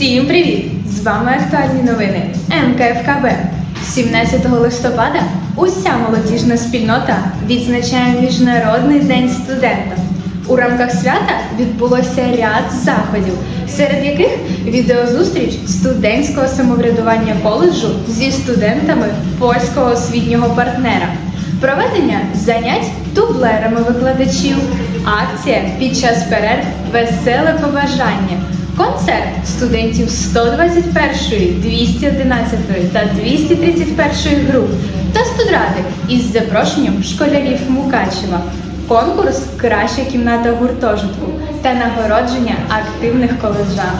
Всім привіт! З вами актуальні новини МКФКБ. 17 листопада уся молодіжна спільнота відзначає Міжнародний день студента. У рамках свята відбулося ряд заходів, серед яких відеозустріч студентського самоврядування коледжу зі студентами польського освітнього партнера, проведення занять дублерами викладачів, акція під час перерв Веселе побажання. Концерт студентів 121, 211 та 231 груп та студради із запрошенням школярів Мукачева. Конкурс Краща кімната гуртожитку та нагородження активних коледжан.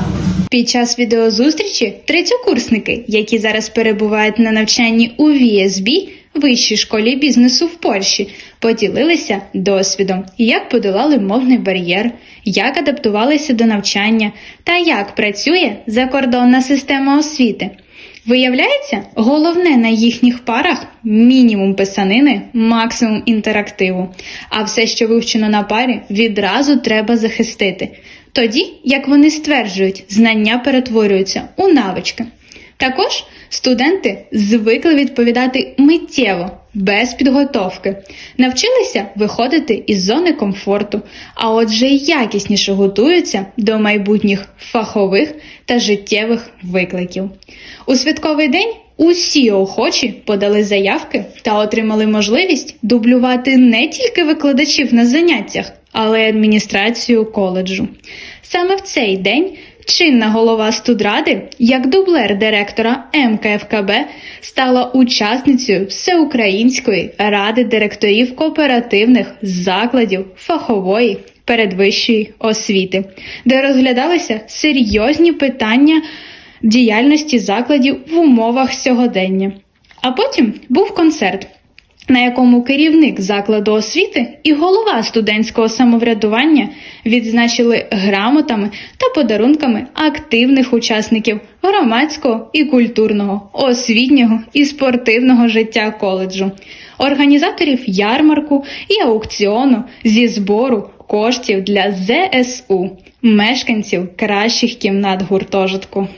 Під час відеозустрічі третьокурсники, які зараз перебувають на навчанні у VSB, Вищій школі бізнесу в Польщі, поділилися досвідом, як подолали мовний бар'єр, як адаптувалися до навчання та як працює закордонна система освіти. Виявляється, головне на їхніх парах мінімум писанини, максимум інтерактиву. А все, що вивчено на парі, відразу треба захистити. Тоді, як вони стверджують, знання перетворюються у навички. Також студенти звикли відповідати миттєво, без підготовки, навчилися виходити із зони комфорту, а отже якісніше готуються до майбутніх фахових та життєвих викликів. У святковий день усі охочі подали заявки та отримали можливість дублювати не тільки викладачів на заняттях, але й адміністрацію коледжу. Саме в цей день чинна голова студради, як дублер директора МКФКБ, стала учасницею Всеукраїнської ради директорів кооперативних закладів фахової передвищої освіти, де розглядалися серйозні питання діяльності закладів в умовах сьогодення. А потім був концерт на якому керівник закладу освіти і голова студентського самоврядування відзначили грамотами та подарунками активних учасників громадського і культурного, освітнього і спортивного життя коледжу, організаторів ярмарку і аукціону зі збору коштів для ЗСУ, мешканців кращих кімнат гуртожитку.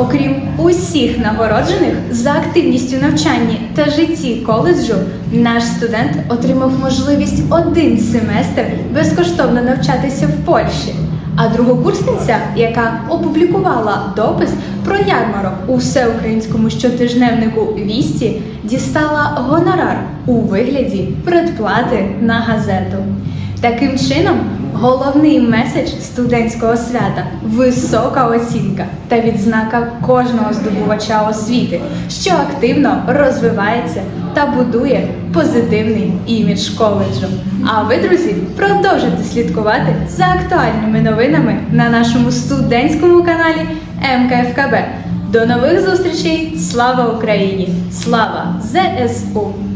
Окрім усіх нагороджених за активністю навчанні та житті коледжу, наш студент отримав можливість один семестр безкоштовно навчатися в Польщі. А другокурсниця, яка опублікувала допис про ярмарок у всеукраїнському щотижневнику Вісті, дістала гонорар у вигляді предплати на газету. Таким чином, головний меседж студентського свята висока оцінка та відзнака кожного здобувача освіти, що активно розвивається та будує позитивний імідж коледжу. А ви, друзі, продовжуйте слідкувати за актуальними новинами на нашому студентському каналі МКФКБ. До нових зустрічей! Слава Україні! Слава ЗСУ!